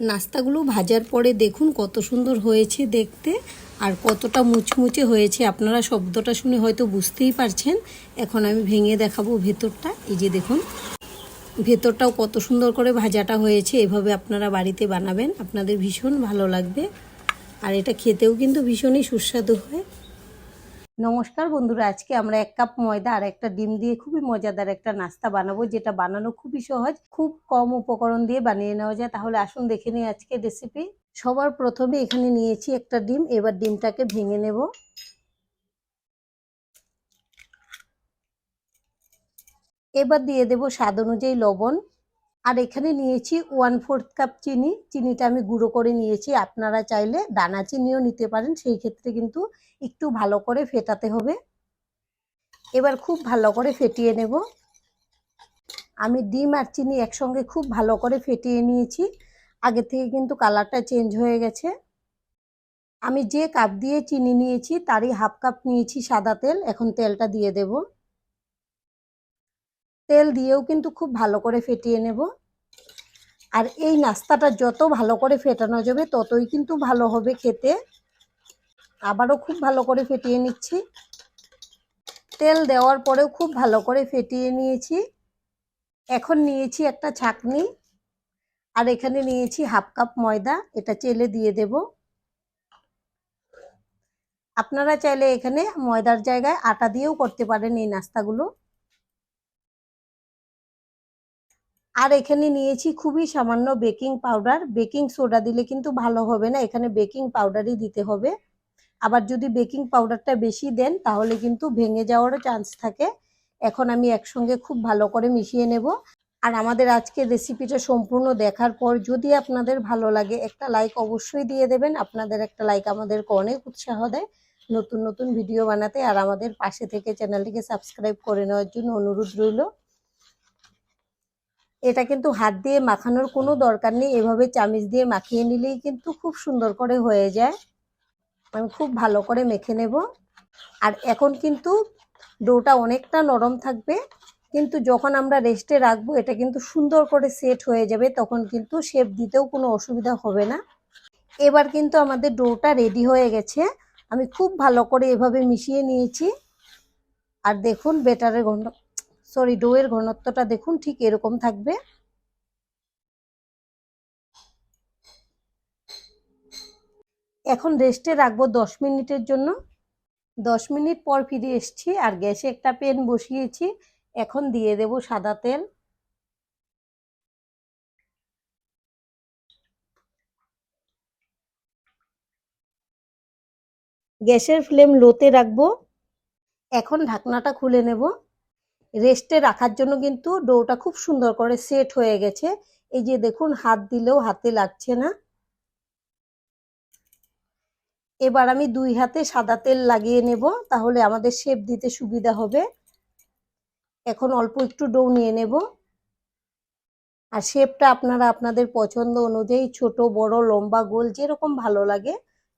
নাস্তাগুলো ভাজার পরে দেখুন কত সুন্দর হয়েছে দেখতে আর কতটা মুচমুচে হয়েছে। আপনারা শব্দটা শুনে হয়তো বুঝতেই পারছেন। এখন আমি ভেঙে দেখাবো ভেতরটা। এই যে দেখুন, ভেতরটাও কত সুন্দর করে ভাজাটা হয়েছে। এভাবে আপনারা বাড়িতে বানাবেন। আপনাদের ভীষণ ভালো লাগবে। আর এটা খেতেও কিন্তু ভীষণই সুস্বাদু হয়। নমস্কার বন্ধুরা, আজকে আমরা এক কাপ ময়দা আর একটা ডিম দিয়ে খুবই মজাদার একটা নাস্তা বানাবো, যেটা বানানো খুবই সহজ, খুব কম উপকরণ দিয়ে বানিয়ে নেওয়া যায়। তাহলে আসুন দেখে নিই আজকে রেসিপি সবার প্রথমে এখানে নিয়েছি একটা ডিম, এবার ডিমটাকে ভেঙে নেব। এবার দিয়ে দেব স্বাদ অনুযায়ী লবণ। আর এখানে নিয়েছি ওয়ান ফোর্থ কাপ চিনি। চিনিটা আমি গুঁড়ো করে নিয়েছি। আপনারা চাইলে দানা চিনিও নিতে পারেন। সেই ক্ষেত্রে কিন্তু একটু ভালো করে ফেটাতে হবে। এবার খুব ভালো করে ফেটিয়ে নেব। আমি ডিম আর চিনি একসঙ্গে খুব ভালো করে ফেটিয়ে নিয়েছি। আগে থেকে কিন্তু কালারটা চেঞ্জ হয়ে গেছে। আমি যে কাপ দিয়ে চিনি নিয়েছি, তারই হাফ কাপ নিয়েছি সাদা তেল। এখন তেলটা দিয়ে দেব। তেল দিয়েও কিন্তু খুব ভালো করে ফেটিয়ে নেব। আর এই নাস্তাটা যত ভালো করে ফেটানো যাবে, ততই কিন্তু ভালো হবে খেতে। আবারও খুব ভালো করে ফেটিয়ে নিচ্ছি। তেল দেওয়ার পরেও খুব ভালো করে ফেটিয়ে নিয়েছি। এখন নিয়েছি একটা ছাকনি আর এখানে নিয়েছি হাফ কাপ ময়দা, এটা চেলে দিয়ে দেব। আপনারা চাইলে এখানে ময়দার জায়গায় আটা দিয়েও করতে পারেন এই নাস্তাগুলো। আর এখানে নিয়েছি খুবই সামান্য বেকিং পাউডার। বেকিং সোডা দিলে কিন্তু ভালো হবে না, এখানে বেকিং পাউডারই দিতে হবে। আবার যদি বেকিং পাউডারটা বেশি দেন, তাহলে কিন্তু ভেঙে যাওয়ারও চান্স থাকে। এখন আমি একসঙ্গে খুব ভালো করে মিশিয়ে নেব। আর আমাদের আজকের রেসিপিটা সম্পূর্ণ দেখার পর যদি আপনাদের ভালো লাগে, একটা লাইক অবশ্যই দিয়ে দেবেন। আপনাদের একটা লাইক আমাদেরকে অনেক উৎসাহ দেয় নতুন নতুন ভিডিও বানাতে। আর আমাদের পাশে থেকে চ্যানেলটিকে সাবস্ক্রাইব করে নেওয়ার জন্য অনুরোধ রইল। এটা কিন্তু হাত দিয়ে মাখানোর কোনো দরকার নেই। এভাবে চামিচ দিয়ে মাখিয়ে নিলেই কিন্তু খুব সুন্দর করে হয়ে যায়। আমি খুব ভালো করে মেখে নেব। আর এখন কিন্তু ডোটা অনেকটা নরম থাকবে। কিন্তু যখন আমরা রেস্টে রাখব এটা কিন্তু সুন্দর করে সেট হয়ে যাবে তখন কিন্তু শেপ দিতেও কোনো অসুবিধা হবে না। এবার কিন্তু আমাদের ডোটা রেডি হয়ে গেছে। আমি খুব ভালো করে এভাবে মিশিয়ে নিয়েছি। আর দেখুন বেটারের ঘন সরি ডোয়ের ঘনত্বটা দেখুন, ঠিক এরকম থাকবে। এখন রেস্টে রাখব দশ মিনিটের জন্য। দশ মিনিট পর ফিরে এসছি আর গ্যাসে একটা পেন বসিয়েছি। এখন দিয়ে দেব সাদা তেল। গ্যাসের ফ্লেম লোতে রাখব। এখন ঢাকনাটা খুলে নেব। রেস্টে রাখার জন্য কিন্তু ডোটা খুব সুন্দর করে সেট হয়ে গেছে। এই যে দেখুন, হাত দিলেও হাতে লাগছে না। এবার আমি দুই হাতে সাদা তেল লাগিয়ে নেব, তাহলে আমাদের শেপ দিতে সুবিধা হবে। এখন অল্প একটু ডো নিয়ে নেব। আর শেপটা আপনারা আপনাদের পছন্দ অনুযায়ী ছোট, বড়, লম্বা, গোল, যেরকম ভালো লাগে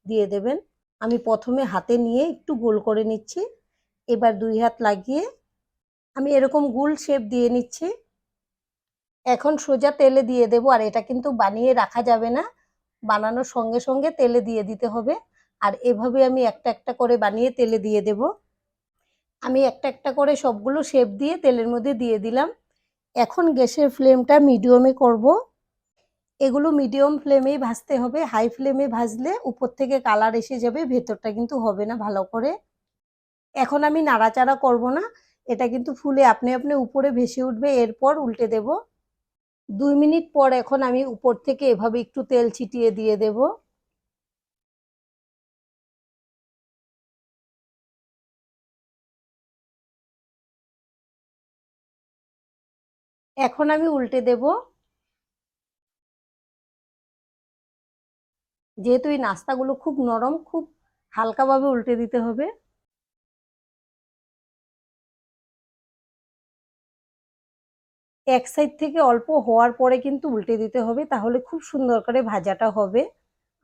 দিয়ে দেবেন। আমি প্রথমে হাতে নিয়ে একটু গোল করে নিচ্ছি। এবার দুই হাত লাগিয়ে আমি এরকম গুল শেপ দিয়ে নিচ্ছি। এখন সোজা তেলে দিয়ে দেব, আর এটা কিন্তু বানিয়ে রাখা যাবে না। বানানোর সঙ্গে সঙ্গে তেলে দিয়ে দিতে হবে। আর এভাবে আমি একটা একটা করে বানিয়ে তেলে দিয়ে দেব। আমি একটা একটা করে সবগুলো শেপ দিয়ে তেলের মধ্যে দিয়ে দিলাম। এখন গ্যাসের ফ্লেমটা মিডিয়ামে করব। এগুলো মিডিয়াম ফ্লেমেই ভাজতে হবে। হাই ফ্লেমে ভাজলে উপর থেকে কালার এসে যাবে, ভেতরটা কিন্তু হবে না ভালো করে। এখন আমি নাড়াচাড়া করব না। এটা কিন্তু ফুলে আপনি আপনি উপরে ভেসে উঠবে, এরপর উল্টে দেব। দুই মিনিট পর এখন আমি উপর থেকে এভাবে একটু তেল ছিটিয়ে দিয়ে দেব। এখন আমি উল্টে দেব। যেহেতু এই নাস্তাগুলো খুব নরম, খুব হালকাভাবে উল্টে দিতে হবে। এক সাইড থেকে অল্প হওয়ার পরে কিন্তু উল্টে দিতে হবে, তাহলে খুব সুন্দর করে ভাজাটা হবে।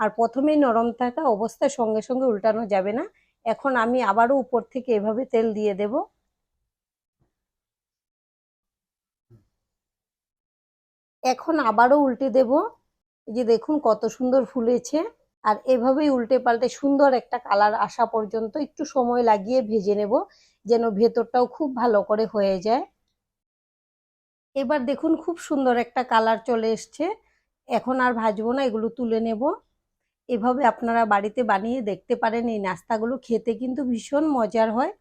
আর প্রথমেই নরম থাকা অবস্থায় সঙ্গে সঙ্গে উল্টানো যাবে না। এখন আমি আবারও উপর থেকে এভাবে তেল দিয়ে দেব। এখন আবারও উল্টে দেব। যে দেখুন কত সুন্দর ফুলেছে। আর এভাবেই উল্টে পাল্টে সুন্দর একটা কালার আসা পর্যন্ত একটু সময় লাগিয়ে ভেজে নেব, যেন ভেতরটাও খুব ভালো করে হয়ে যায়। এবার দেখুন খুব সুন্দর একটা কালার চলে এসছে। এখন আর ভাজবো না, এগুলো তুলে নেব। এভাবে আপনারা বাড়িতে বানিয়ে দেখতে পারেন, এই নাস্তাগুলো খেতে কিন্তু ভীষণ মজার হয়।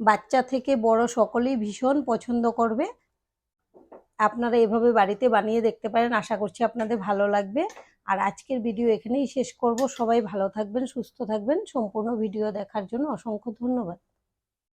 বাচ্চা থেকে বড় সকলেই ভীষণ পছন্দ করবে। আপনারা এভাবে বাড়িতে বানিয়ে দেখতে পারেন, আশা করছি আপনাদের ভালো লাগবে। আর আজকের ভিডিও এখানেই শেষ করব। সবাই ভালো থাকবেন, সুস্থ থাকবেন। সম্পূর্ণ ভিডিও দেখার জন্য অসংখ্য ধন্যবাদ।